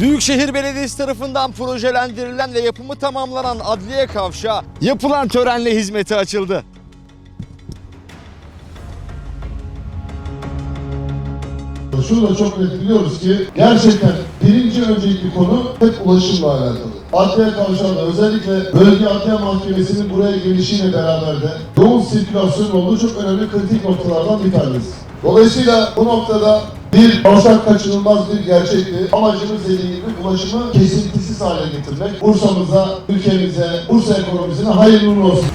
Büyükşehir Belediyesi tarafından projelendirilen ve yapımı tamamlanan Adliye Kavşağı yapılan törenle hizmete açıldı. Şunu da çok net biliyoruz ki gerçekten birinci öncelikli konu hep ulaşımla alakalı. Adliye kavşağında özellikle bölge adliye mahkemesinin buraya gelişiyle beraber de yoğun sirkülasyon olduğu çok önemli kritik noktalardan bir tanesi. Dolayısıyla bu noktada bir kavşak kaçınılmaz bir gerçekti. Amacımız dediğim gibi ulaşımı kesintisiz hale getirmek. Bursa'mıza, ülkemize, Bursa ekonomisine hayırlı uğurlu olsun.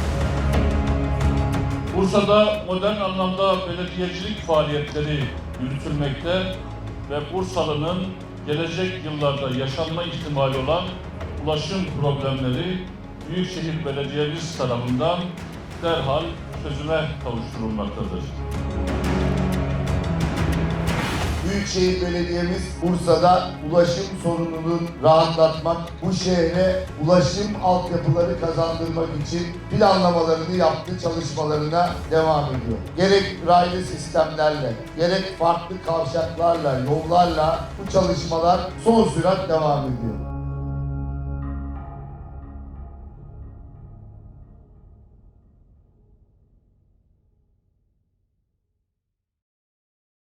Bursa'da modern anlamda belediyecilik faaliyetleri yürütülmekte ve Bursalı'nın gelecek yıllarda yaşanma ihtimali olan ulaşım problemleri Büyükşehir Belediyemiz tarafından derhal çözüme kavuşturulmaktadır. Büyükşehir Belediye'miz Bursa'da ulaşım sorununu rahatlatmak, bu şehre ulaşım altyapıları kazandırmak için planlamalarını yaptı, çalışmalarına devam ediyor. Gerek raylı sistemlerle, gerek farklı kavşaklarla, yollarla bu çalışmalar son sürat devam ediyor.